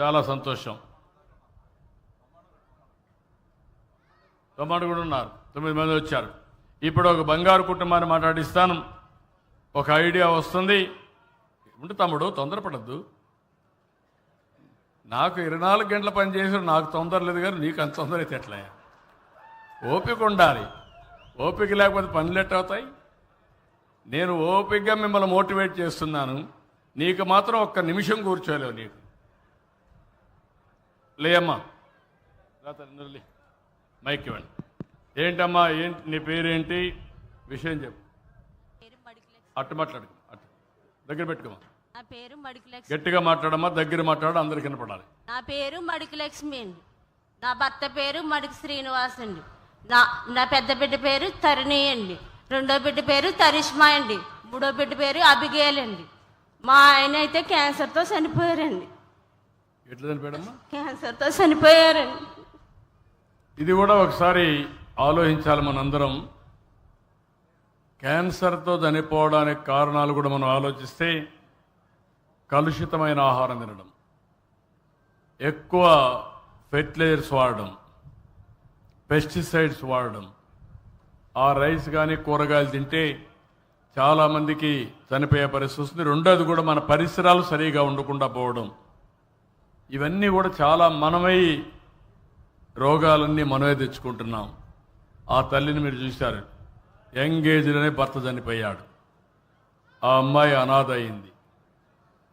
చాలా సంతోషం. తమ్ముడు కూడా ఉన్నారు. తొమ్మిది మంది వచ్చారు. ఇప్పుడు ఒక బంగారు కుటుంబాన్ని మాట్లాడిస్తాను. ఒక ఐడియా వస్తుంది. ఉంటే తమ్ముడు తొందరపడద్దు. నాకు ఇరవై నాలుగు గంటల పని చేసి నాకు తొందర లేదు కానీ నీకు అంత తొందర అయితే ఎట్లా? ఓపిక ఉండాలి. ఓపిక లేకపోతే పనులు ఎట్ట అవుతాయి? నేను ఓపికగా మిమ్మల్ని మోటివేట్ చేస్తున్నాను. నీకు మాత్రం ఒక్క నిమిషం కూర్చోలేవు నీకు. లేమ్మా రా తల్లి, నువ్వు లే. మైక్ ఇవ్వండి. ఏంటమ్మా ఏంటి నీ పేరేంటి? విషయం చెప్పు. అట్టు మాట్లాడు అట్టు దగ్గర పెట్టుకోమా? నా పేరు మడికిలెక్స్ గట్టిగా మాట్లాడమ్మా దగ్గర మాట్లాడు అందరికి వినపడాలి నా పేరు మడికి లక్ష్మి అండి. నా భర్త పేరు మడికి శ్రీనివాస్ అండి. నా నా పెద్ద బిడ్డ పేరు తరుణి అండి. రెండో బిడ్డ పేరు తరిష్మా అండి. మూడో బిడ్డ పేరు అబిగేల్ అండి. మా ఆయన అయితే క్యాన్సర్తో చనిపోయారండి. ఎట్లా చనిపోయాడమ్మా క్యాన్సర్తో చనిపోయారండి. ఇది కూడా ఒకసారి ఆలోచించాలి మనందరం. క్యాన్సర్తో చనిపోవడానికి కారణాలు కూడా మనం ఆలోచిస్తే కలుషితమైన ఆహారం తినడం ఎక్కువ ఫెర్టిలైజర్స్ వాడడం పెస్టిసైడ్స్ వాడడం ఆ రైస్ కానీ కూరగాయలు తింటే చాలామందికి చనిపోయే పరిస్థితి వస్తుంది. రెండోది కూడా మన పరిసరాలు సరిగా ఉండకుండా పోవడం. ఇవన్నీ కూడా చాలా మనమై రోగాలన్నీ మనమే తెచ్చుకుంటున్నాం. ఆ తల్లిని మీరు చూశారు. యంగ్ ఏజ్లోనే భర్త చనిపోయాడు. ఆ అమ్మాయి అనాథ అయింది.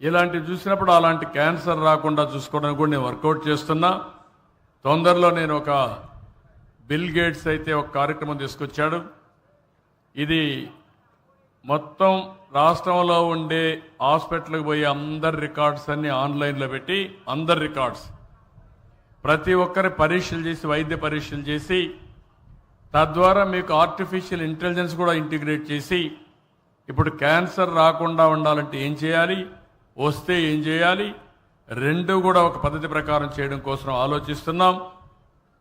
ఇలాంటివి చూసినప్పుడు అలాంటి క్యాన్సర్ రాకుండా చూసుకోవడానికి కూడా నేను వర్కౌట్ చేస్తున్నా. తొందరలో నేను ఒక బిల్ గేట్స్ అయితే ఒక కార్యక్రమం తీసుకొచ్చాడు. ఇది మొత్తం రాష్ట్రంలో ఉండే హాస్పిటల్కి పోయి అందరి రికార్డ్స్ అన్ని ఆన్లైన్లో పెట్టి అందరి రికార్డ్స్. ప్రతి ఒక్కరి పరీక్షలు చేసి వైద్య పరీక్షలు చేసి తద్వారా మీకు ఆర్టిఫిషియల్ ఇంటెలిజెన్స్ కూడా ఇంటిగ్రేట్ చేసి ఇప్పుడు క్యాన్సర్ రాకుండా ఉండాలంటే ఏం చేయాలి? వస్తే ఏం చేయాలి? రెండు కూడా ఒక పద్ధతి ప్రకారం చేయడం కోసం ఆలోచిస్తున్నాం.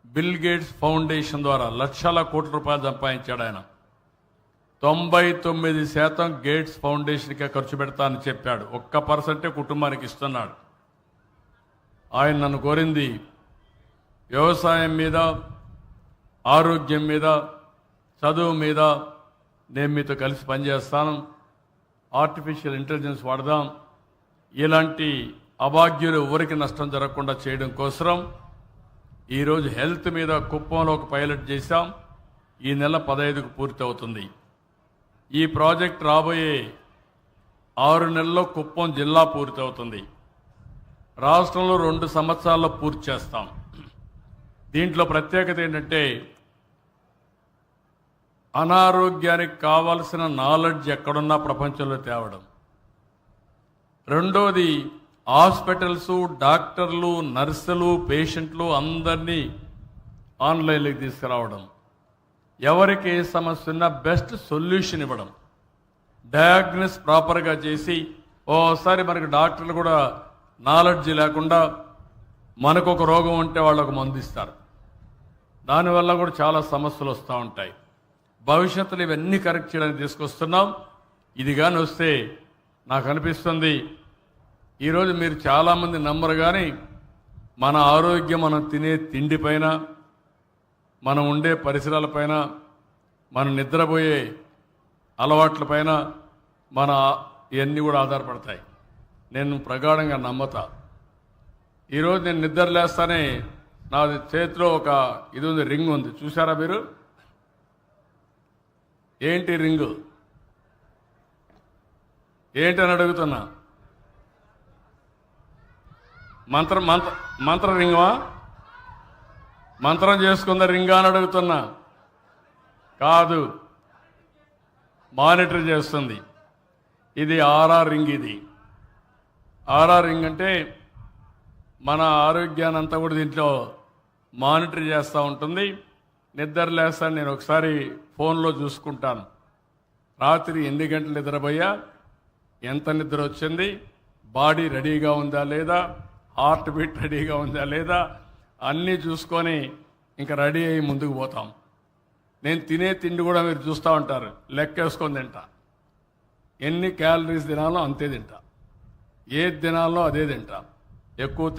బిల్ గేట్స్ ఫౌండేషన్ ద్వారా లక్షల కోట్ల రూపాయలు సంపాదించాడు ఆయన. తొంభై తొమ్మిది శాతం గేట్స్ ఫౌండేషన్కే ఖర్చు పెడతానని చెప్పాడు. ఒక్క పర్సెంటే కుటుంబానికి ఇస్తున్నాడు. ఆయన నన్ను కోరింది వ్యవసాయం మీద ఆరోగ్యం మీద చదువు మీద నేను మీతో కలిసి పనిచేస్తాను. ఆర్టిఫిషియల్ ఇంటెలిజెన్స్ వాడదాం. ఇలాంటి అభాగ్యులు ఎవరికి నష్టం జరగకుండా చేయడం కోసం ఈరోజు హెల్త్ మీద కుప్పంలో ఒక పైలట్ చేశాం. ఈ నెల పదహైదుకు పూర్తి అవుతుంది ఈ ప్రాజెక్ట్ రాబోయే ఆరు నెలల్లో కుప్పం జిల్లా పూర్తి అవుతుంది రాష్ట్రంలో రెండు సంవత్సరాల్లో పూర్తి చేస్తాం. దీంట్లో ప్రత్యేకత ఏంటంటే అనారోగ్యానికి కావాల్సిన నాలెడ్జ్ ఎక్కడున్నా ప్రపంచంలో తేవడం. రెండోది హాస్పిటల్స్ డాక్టర్లు నర్సులు పేషెంట్లు అందరినీ ఆన్లైన్లోకి తీసుకురావడం. ఎవరికి ఏ సమస్య ఉన్నా బెస్ట్ సొల్యూషన్ ఇవ్వడం. డయాగ్నోస్ ప్రాపర్గా చేసి ఓసారి మనకి డాక్టర్లు కూడా నాలెడ్జ్ లేకుండా మనకు ఒక రోగం ఉంటే వాళ్ళకు మందు ఇస్తారు దానివల్ల కూడా చాలా సమస్యలు వస్తూ ఉంటాయి. భవిష్యత్తులో ఇవన్నీ కరెక్ట్ చేయడానికి తీసుకొస్తున్నాం. ఇది కానీ వస్తే నాకు అనిపిస్తుంది ఈరోజు మీరు చాలామంది నమ్మరు కానీ మన ఆరోగ్యం మనం తినే తిండిపైన మనం ఉండే పరిసరాలపైన మనం నిద్రపోయే అలవాట్లపైన మన ఇవన్నీ కూడా ఆధారపడతాయి. నేను ప్రగాఢంగా నమ్మతా. ఈరోజు నేను నిద్ర లేస్తానే నా చేతిలో ఒక ఇది ఉంది రింగ్ ఉంది. చూసారా మీరు? ఏంటి రింగు? ఏంటి అని అడుగుతున్నా? మంత్రం మంత్ర మంత్ర రింగమా? మంత్రం చేసుకుందా రింగా అని అడుగుతున్నా. కాదు మానిటర్ చేస్తుంది. ఇది ఆర్ఆర్ రింగ్ ఇది. ఆర్ఆర్ రింగ్ అంటే మన ఆరోగ్యాన్ని అంతా కూడా దీంట్లో మానిటర్ చేస్తూ ఉంటుంది. నిద్ర లేస్తాను నేను ఒకసారి ఫోన్లో చూసుకుంటాను. రాత్రి ఎన్ని గంటలు నిద్రపోయా? ఎంత నిద్ర వచ్చింది? బాడీ రెడీగా ఉందా లేదా? హార్ట్ బీట్ రెడీగా ఉందా లేదా? అన్నీ చూసుకొని ఇంకా రెడీ అయ్యి ముందుకు పోతాం. నేను తినే తిండి కూడా మీరు చూస్తూ ఉంటారు. లెక్కేసుకొని తింటా. ఎన్ని క్యాలరీస్ తినాలో అంతే తింటా. ఏది తినాలో అదే తింటా. ఎక్కువ